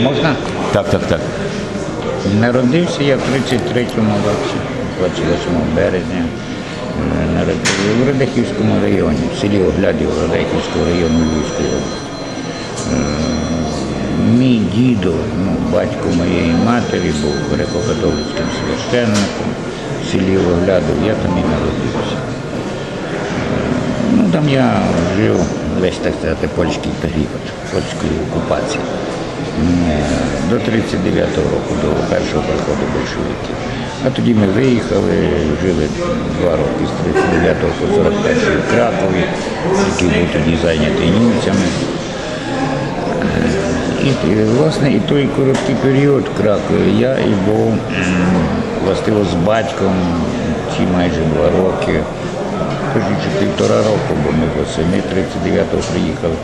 Можна? Так, так, так. Народився я в 33-му році, 28 березня. Е, народився В Радехівському районі, в селі Оглядів Радехівського району Львівської області. Е, Мій дідо, ну, батько моєї матері, був греко-католицьким священником в селі Оглядів, я там і народився. Ну, там я жив весь, так сказати, польський період, польської окупації. Е, До 39-го року, до першого приходу большевиків. А тоді ми виїхали, жили два роки з 39-го по 41 в Кракові, який був тоді зайнятий німцями. І, і, власне, і той короткий період в Кракові я і був властиво з батьком ці майже два роки. Точніше, півтора року, бо ми восени 39-го приїхали,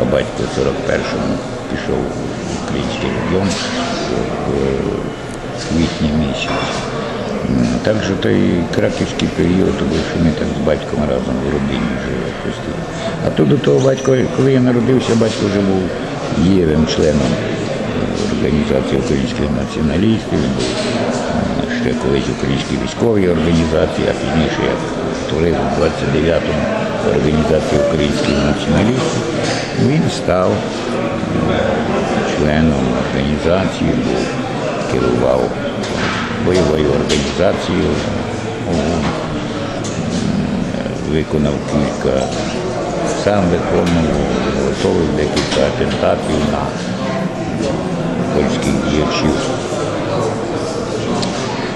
а батько в 41-му пішов український район в квітні місяць. М, Так що той краківський період, тому що ми так з батьком разом в родині жили постійно. А то до того батько, коли я народився, батько вже був дієвим членом організації українських націоналістів, він був ще колись українській військовій організації, а пізніше як створив у 29-му організацію українських націоналістів, він став членом організації, керував бойовою організацією, виконав кілька, сам виконував, готовив декілька атентатів на польських діячів.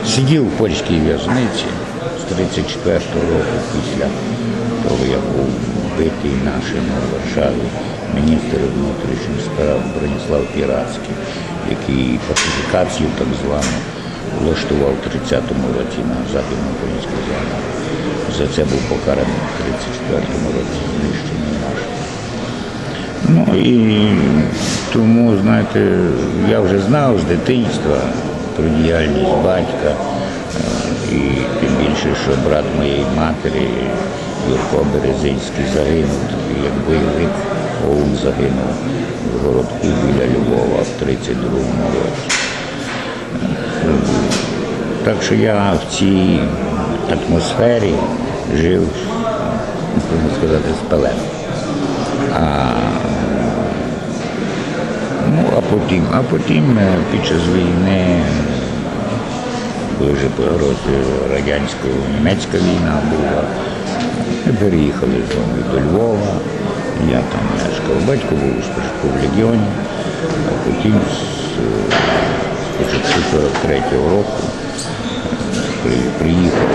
Сидів в польській в'язниці з 34-го року після того, як був вбитий нашим у Варшаві міністр внутрішніх справ Броніслав Піратський, який пацифікацію так звану влаштував в 30-му році на західно-українській землі. За це був покараний в 34-му році, знищений наш. Ну і тому, знаєте, я вже знав з дитинства про діяльність батька, е, і тим більше, що брат моєї матері, Юрко Березинський, загинув як бойовик ОУН загинув в городку біля Львова в 32-му році. Так що я в цій атмосфері жив, можна сказати, з пелем. А, ну, а потім, а потім е, під час війни, коли вже погрозою радянсько-німецька війна була, ми переїхали з дому до Львова, я там мешкав. Батько був спочатку в Легіоні, а потім з, початку 43-го року приїхав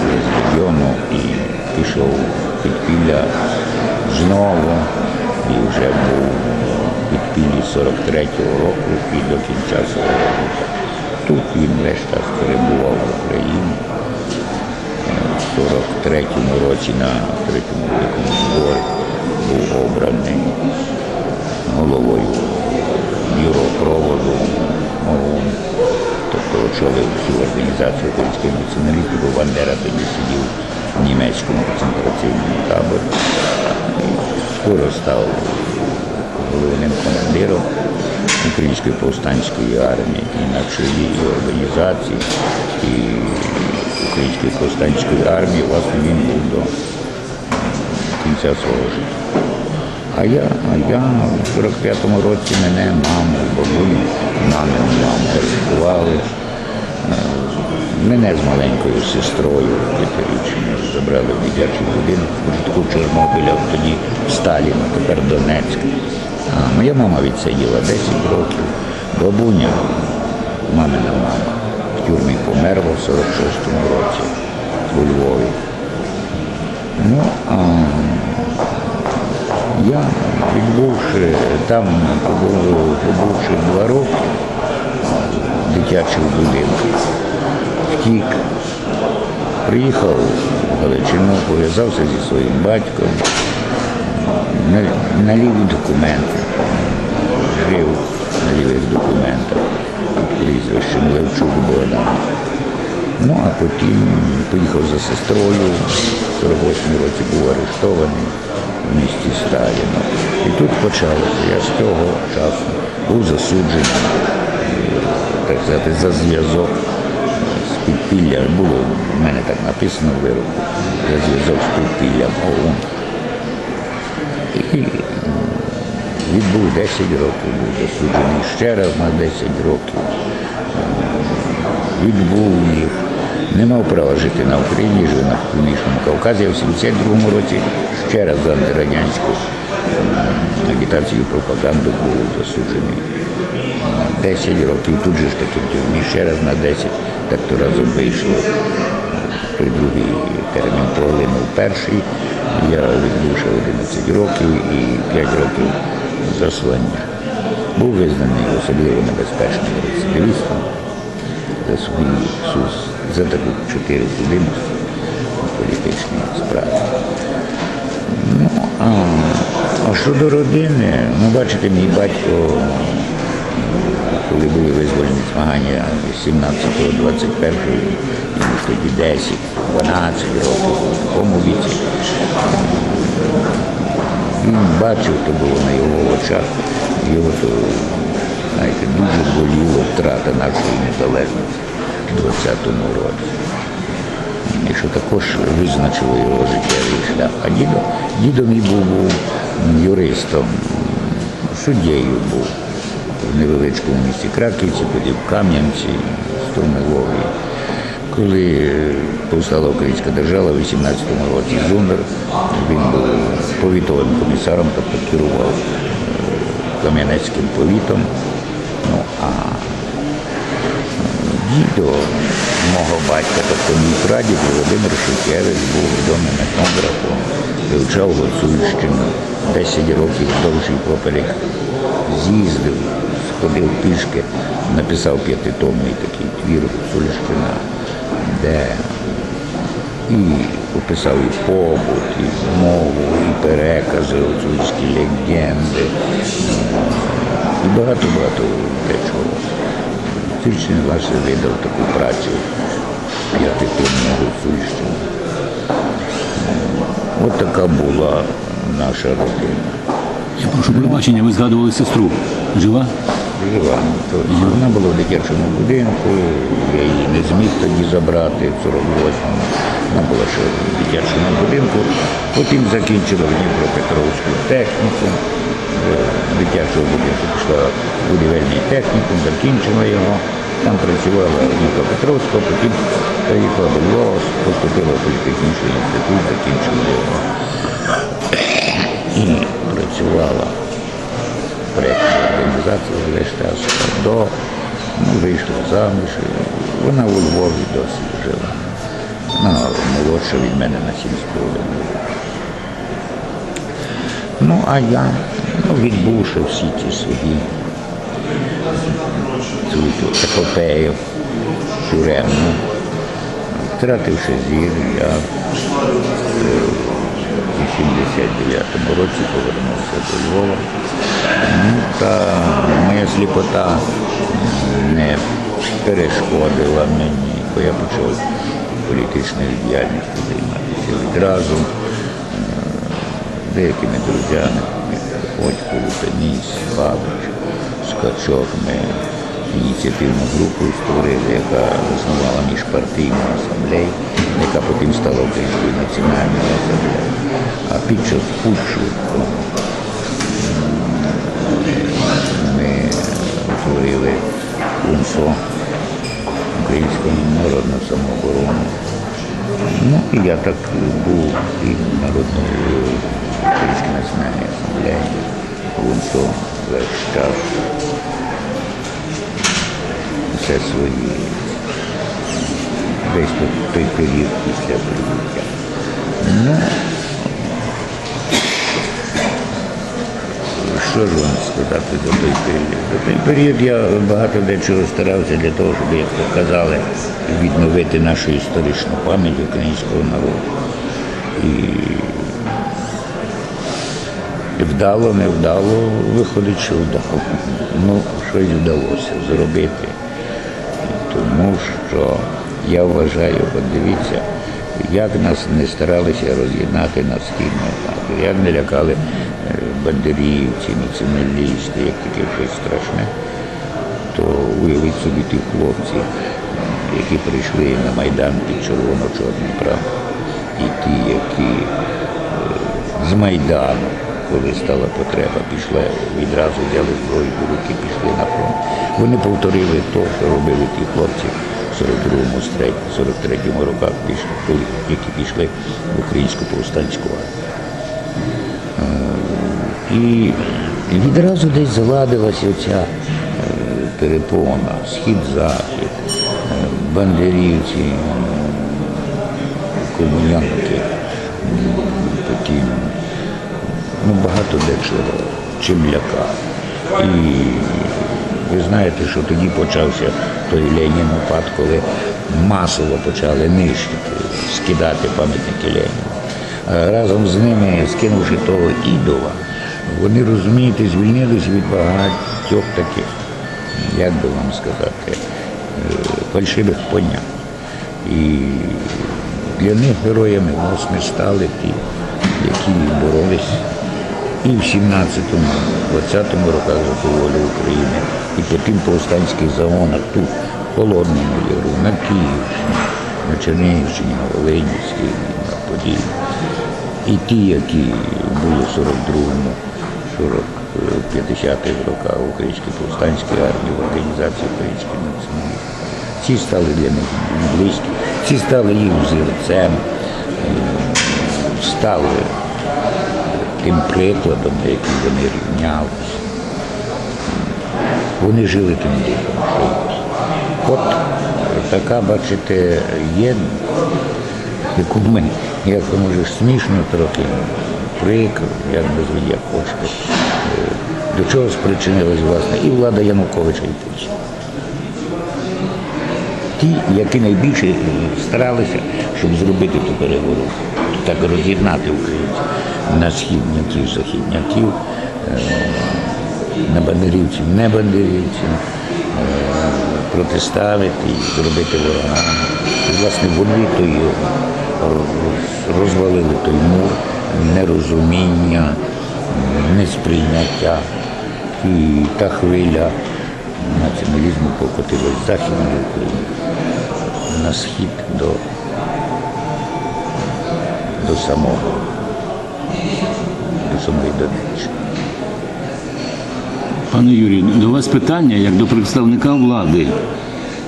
з Легіону і пішов в підпілля знову і вже був підпіллі 43-го року і до кінця свого життя. Тут він весь час перебував в Україні. Е, В 43-му році на третьому великому зборі був обраний головою бюро проводу ООН. Тобто очолив всю організацію українських націоналістів, бо Бандера тоді сидів в німецькому концентраційному таборі. Скоро став головним командиром Української повстанської армії і на чолі і організації, і Української повстанської армії, власне, він був до кінця свого життя. А я, а я в 45-му році мене, маму, бабуню, мамину маму арестували. Е, Мене з маленькою сестрою п'ятирічною забрали в дитячий будинок, в Чорнобиля, тоді Сталіна, тепер Донецьк. А моя мама відсиділа 10 років. Бабуня, мамина мама, в тюрмі померла в 46-му році у Львові. Ну, а я, відбувши там, побув- побувши два роки в дитячому будинку, втік, приїхав в Галичину, пов'язався зі своїм батьком, на- ліві документи, жив на лівих документах під прізвищем Левчук Богдан. Ну, а потім поїхав за сестрою, в 48 році був арештований в місті Сталіно. І тут почалося. Я з того часу був засуджений, так сказати, за зв'язок з підпіллям. Було в мене так написано в вироку, за зв'язок з підпіллям. І м, відбув 10 років, був засуджений ще раз на 10 років. Е, Відбув їх. Не мав права жити на Україні, жив на Північному Кавказі, а в 72-му році ще раз за антирадянську агітацію і пропаганду був засуджений на 10 років. Тут же ж таки тюрмі ще раз на 10, так то разом вийшло. Той другий термін проглинув перший. Я відбувши 11 років і 5 років заслання. Був визнаний особливо небезпечним рецидивістом за свої за таку чотири судимості у політичній справі. Ну, а, а щодо родини, ну бачите, мій батько, коли були визвольні змагання 17-го, 21-го, йому тоді 10, 12 років, в такому віці. Він бачив, то було на його очах. Його то, знаєте, дуже боліла втрата нашої незалежності в 20-му році. І що також визначило його життєвий шлях. А дідо, дідо мій був, був юристом, суддєю був в невеличкому місті Краківці, тоді в Кам'янці, Струмилові. Коли повстала українська держава в 18-му році Зумер, він був повітовим комісаром, тобто керував е, Кам'янецьким повітом. Ну, а дідо мого батька, тобто мій прадід Володимир Шухевич був відомим етнографом, вивчав Гуцульщину, 10 років і поперек з'їздив, сходив пішки, написав п'ятитомний такий твір Гуцульщина, де і описав і побут, і мову, і перекази, гуцульські легенди, і багато-багато дечого. Тичний власне видав таку працю п'ятитомну Гуцульщину. От така була наша родина. Я прошу пробачення, ви згадували сестру. Жива? Жива. Вона була в дитячому будинку, я її не зміг тоді забрати в 48-му. Вона була ще в дитячому будинку. Потім закінчила в Дніпропетровську техніку. З дитячого будинку пішла в будівельний технікум, закінчила його. Там працювала в Дніпропетровську, потім приїхала до Львова, поступила в політехнічний інститут, закінчила його. І працювала проєктна організація весь час до ну, вийшла заміж. Вона у Львові досі жила. Вона молодша від мене на сім з половиною. Ну, а я, ну, відбувши всі ті свої цю ту епопею тюремну, втративши зір, я у 89-му році повернувся до Львова. Ну, та моя сліпота не перешкодила мені, бо я почав політичною діяльністю займатися відразу е, деякими друзями, Ходько, Лутаніс, Бабич, Скачок, ми ініціативну групу створили, яка заснувала міжпартійну асамблею, яка потім стала Українською національною асамблеєю. А під час путчу ми утворили УНСО, Українську народну самооборону. Ну і я так був і народною Української національної асамблеї, весь час. Все свої той, той період після прибуття. Ну, що ж вам сказати за той період? За той період я багато дечого старався для того, щоб, як то казали, відновити нашу історичну пам'ять українського народу. І вдало, не вдало, виходить, що вдало. Ну, щось вдалося зробити. Тому що я вважаю, от дивіться, як нас не старалися роз'єднати на східну як не лякали е, бандерівці, націоналісти, як таке щось страшне, то уявіть собі ті хлопці, які прийшли на Майдан під червоно-чорним прапором, і ті, які е, з Майдану, коли стала потреба, пішли, відразу взяли зброю до руки, пішли на фронт. Вони повторили те, що робили ті хлопці 42-му, 43-му роках, коли, пішли в українську повстанську армію. І відразу десь заладилася оця е, перепона, схід-захід, е, бандерівці, е, комунянки, потім ну, багато дечого чимляка. І ви знаєте, що тоді почався той Ленін упад, коли масово почали нищити, скидати пам'ятники Леніну. Разом з ними, скинувши того ідола, вони, розумієте, звільнились від багатьох таких, як би вам сказати, е, фальшивих понять. І для них героями власне стали ті, які боролись і в 17-му, 20-му роках за ту волю України, і по повстанських загонах тут, в Холодному Яру, на Київщині, на Чернігівщині, на Волинській, на Поділі. І ті, які були в 42-му, 40, 50-х роках Українській повстанській армії, в організації української націоналістів. Ці стали для них близькі, ці стали їх взірцем, е, стали тим прикладом, на яким вони рівнялися. Вони жили тим духом. От така, бачите, єдність, яку ми, як може, смішно трохи, прикро, як назвіть, як хочете, е, до чого спричинилась, власне, і влада Януковича, і Путіна. Ті, які найбільше старалися, щоб зробити ту переворот, так роз'єднати українців на східняків, західняків, е, на бандерівців, не бандерівців, е, протиставити їх, зробити ворогами. І, власне, вони роз- розвалили той мур нерозуміння, несприйняття. І та хвиля націоналізму покотилась з Західної України на схід до, до самого, самої Донеччини. Пане Юрію, до вас питання як до представника влади.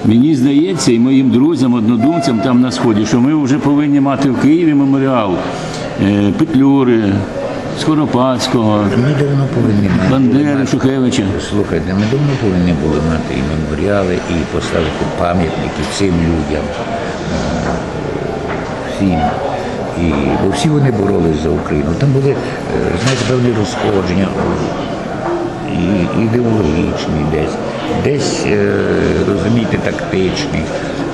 Мені здається, і моїм друзям, однодумцям там на сході, що ми вже повинні мати в Києві меморіал е, Петлюри, Скоропадського, Ми давно повинні мати. Бандери, Шухевича. Слухайте, ми давно повинні були мати і меморіали, і поставити пам'ятники цим людям, е, всім. І, бо всі вони боролись за Україну. Там були, е, знаєте, певні розходження і ідеологічні десь, десь, е, розумієте, тактичні.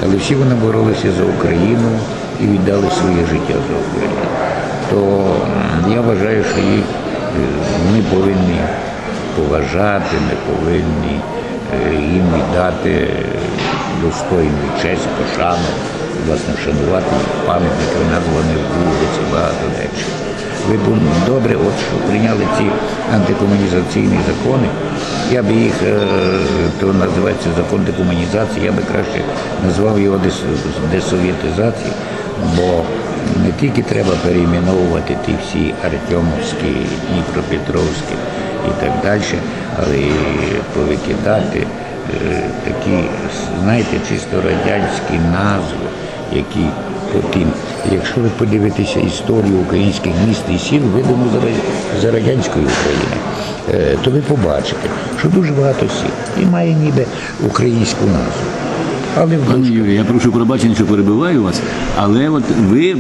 Але всі вони боролися за Україну і віддали своє життя за Україну. То я вважаю, що їх е, ми повинні поважати, ми повинні їм віддати достойну честь, пошану, власне, вшанувати пам'ятники, названі вулиці, багато речей. Ви б добре, от що прийняли ці антикомунізаційні закони. Я би їх, е, то називається закон декомунізації, я би краще назвав його дес- десовєтизації, бо не тільки треба перейменовувати ті всі Артемовські, Дніпропетровські і так далі, але й повикидати такі, знаєте, чисто радянські назви, які потім, якщо ви подивитеся історію українських міст і сіл, видано за, радянської України, е, то ви побачите, що дуже багато сіл і має ніби українську назву. Але в Пане Юрію, я прошу пробачення, що перебиваю вас, але от ви, е,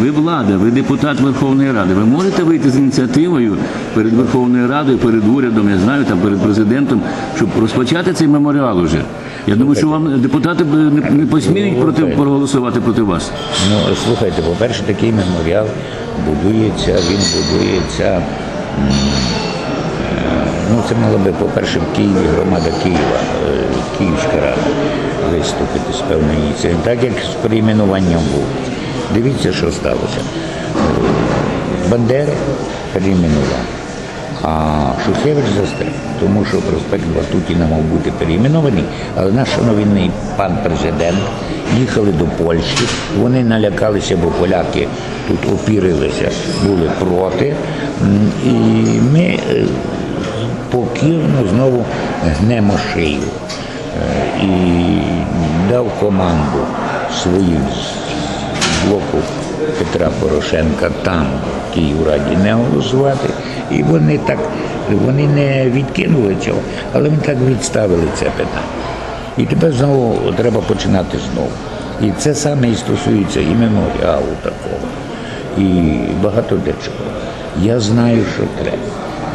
ви влада, ви депутат Верховної Ради. Ви можете вийти з ініціативою перед Верховною Радою, перед урядом, я знаю, там перед президентом, щоб розпочати цей меморіал уже. Я думаю, що вам депутати не, не посміють проти проголосувати проти вас. Ну, слухайте, по-перше, такий меморіал будується, він будується. е, Ну, це мала би, по-перше, в Києві громада Києва, е, Київська рада виступити з певною ініціативою, так як з перейменуванням вулиць. Дивіться, що сталося. Бандери перейменував, а Шухевич застряг, тому що проспект Ватутіна мав бути перейменований, але наш шановний пан президент їхали до Польщі, вони налякалися, бо поляки тут опірилися, були проти. І ми е, покірно знову гнемо шию. Е, І дав команду своїм з блоку Петра Порошенка там, в Київраді, не голосувати. І вони так, вони не відкинули цього, але вони так відставили це питання. І тепер знову треба починати знову. І це саме і стосується і меморіалу такого, і багато дечого. Я знаю, що треба.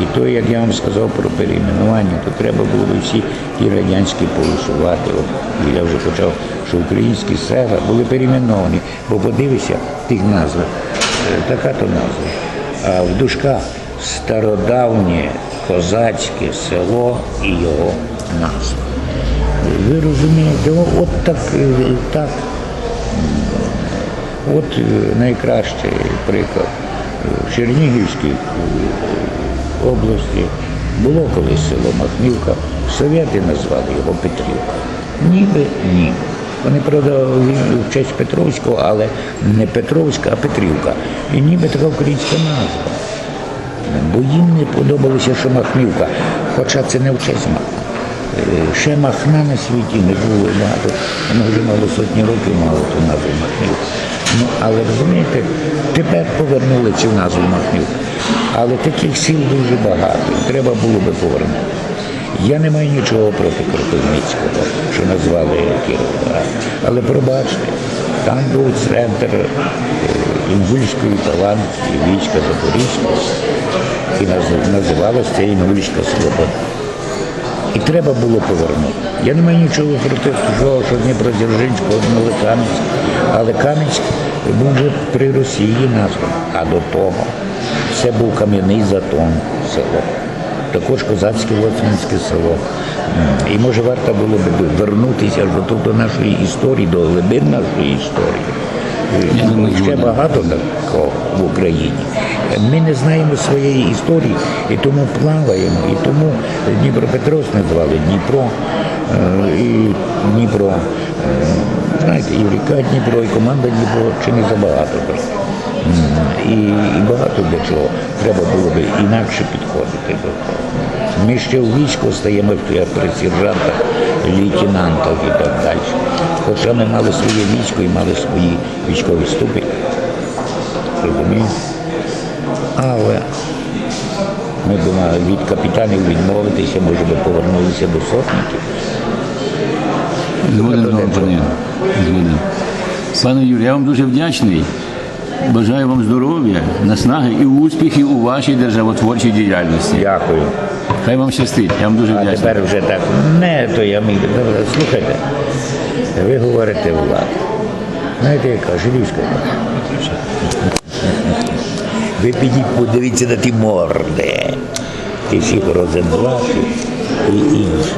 І то, як я вам сказав про перейменування, то треба було б всі ті радянські поусувати. От я вже почав, що українські села були перейменовані, бо подивися тих назвах, е, така то назва. А в дужках стародавнє козацьке село і його назва. Ви розумієте, от так, е, так От е, найкращий приклад. Е, області було колись село Махнівка, совєти назвали його Петрівка. Ніби ні. Вони, в- в честь Петровського, але не Петровська, а Петрівка. І ніби така українська назва. Бо їм не подобалося, що Махнівка, хоча це не в честь Махна. Е, Ще Махна на світі не було багато, воно вже мало сотні років мало ту назву Махнівка. Ну, але розумієте, тепер повернули цю назву Махнівка. Але таких сіл дуже багато, треба було би повернути. Я не маю нічого проти Кропивницького, що назвали Кіровоград. Але пробачте, там був центр е, Інгульської талантської війська Запорізького, і наз- називалось це Інгульська Слобода. І треба було повернути. Я не маю нічого проти того, що Дніпродзержинського обнули Кам'янськ, але Кам'янськ був вже при Росії названий. А до того це був Кам'яний Затон село. Також козацьке Лоцманське село. І може варто було б вернутися до нашої історії, до глибин нашої історії. Ще багато такого в Україні. Ми не знаємо своєї історії і тому плаваємо. І тому Дніпропетровськ назвали Дніпро е, і Дніпро. е, Знаєте, і ріка Дніпро, і команда Дніпро чи не забагато. просто. І, і багато для чого треба було би інакше підходити до того. Ми ще в війську стаємо при сержантах, лейтенантах і так далі. Хоча ми мали своє військо і мали свої військові ступені. Розумієте? Але ми б мали від капітанів відмовитися, може би повернулися до сотників. Згоден. Згоден. Пане Юрію, я вам дуже вдячний. Бажаю вам здоров'я, наснаги і успіхів у вашій державотворчій діяльності. Дякую. Хай вам щастить. Я вам дуже А тепер вже так. Не, то я міг. Слухайте, ви говорите влада. Знаєте, яка Жилівська? Ви підіть, подивіться на ті морди. Ті всіх Розенблатів і інші.